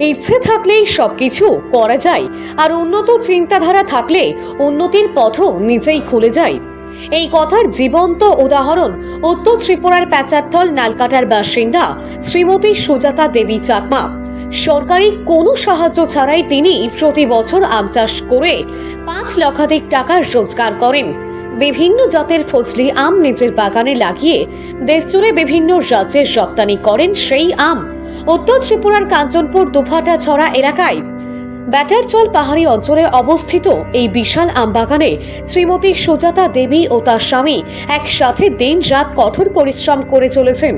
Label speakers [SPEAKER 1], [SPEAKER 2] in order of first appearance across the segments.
[SPEAKER 1] ইচ্ছে থাকলেই সবকিছু করা যায় আর উন্নত চিন্তাধারা থাকলে উন্নতির পথও নিজেই খুলে যায়। এই কথার জীবন্ত উদাহরণ উত্তর ত্রিপুরার প্যাচারথল নালকাটার বাসিন্দা শ্রীমতী সুজাতা দেবী চাকমা। সরকারি কোনো সাহায্য ছাড়াই তিনি প্রতি বছর আম চাষ করে পাঁচ লক্ষাধিক টাকা রোজগার করেন। বিভিন্ন জাতের ফজলি আম নিজের বাগানে লাগিয়ে দেশজুড়ে বিভিন্ন রাজ্যে রপ্তানি করেন সেই আম। উত্তর ত্রিপুরার কাঞ্চনপুর দুফাটা ছড়া এলাকায় ব্যাটারচল পাহাড়ি অঞ্চলে অবস্থিত এই বিশাল আমবাগানে শ্রীমতী সুজাতা দেবী ও তার স্বামী একসাথে দিন রাত কঠোর পরিশ্রম করে চলেছেন।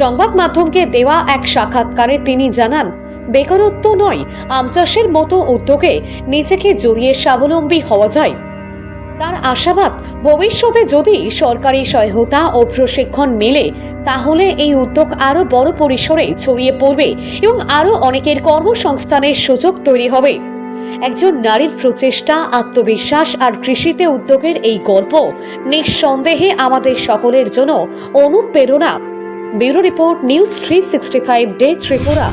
[SPEAKER 1] সংবাদ মাধ্যমকে দেওয়া এক সাক্ষাৎকারে তিনি জানান, বেকারত্ব নয় আম চাষের মতো উদ্যোগে নিজেকে জড়িয়ে স্বাবলম্বী হওয়া যায়। তার আশাবাদ ভবিষ্যতে যদি সরকারি সহায়তা ও প্রশিক্ষণ মেলে তাহলে এই উদ্যোগ আরও বড় পরিসরে ছড়িয়ে পড়বে এবং আরও অনেকের কর্মসংস্থানের সুযোগ তৈরি হবে। একজন নারীর প্রচেষ্টা আত্মবিশ্বাস আর কৃষিতে উদ্যোগের এই গল্প নিঃসন্দেহে আমাদের সকলের জন্য অনুপ্রেরণা। Bureau report news three sixty five day Tripura.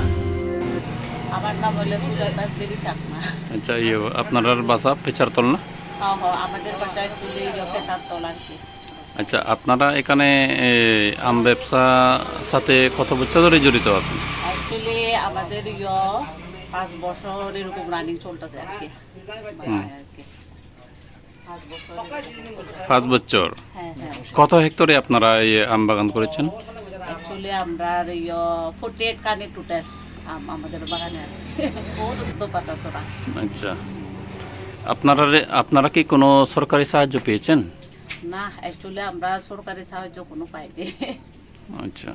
[SPEAKER 2] আমার নাম হলো সুজাতা দেবী চাকমা।
[SPEAKER 3] আচ্ছা ইয়ে আপনার বাসা পেচারতল না?
[SPEAKER 2] হ্যাঁ হ্যাঁ আমাদের বাসায় তুলে পেশার তল আর কি।
[SPEAKER 3] আচ্ছা আপনারা এখানে আম ব্যবসা সাথে কত বছর ধরে জড়িত আছেন?
[SPEAKER 2] অ্যাকচুয়ালি আমাদের ইয় পাঁচ বছর এরকম রানিং চলতেছে আর কি। বাসায় পাঁচ বছর হ্যাঁ হ্যাঁ।
[SPEAKER 3] কত হেক্টরে আপনারা এই আম বাগান করেছেন?
[SPEAKER 2] অ্যাকচুয়ালি আমরা ইয় ফোর্টি এইট কানে টোটাল আম আমাদের বাগানে বহুত উদ্যোগ পাতা
[SPEAKER 3] আচ্ছা। আপনারা আপনারা কি কোনো সরকারি সাহায্য পেয়েছেন?
[SPEAKER 2] না অ্যাকচুয়ালি আমরা সরকারি সাহায্য কোনো পাইনি।
[SPEAKER 3] আচ্ছা।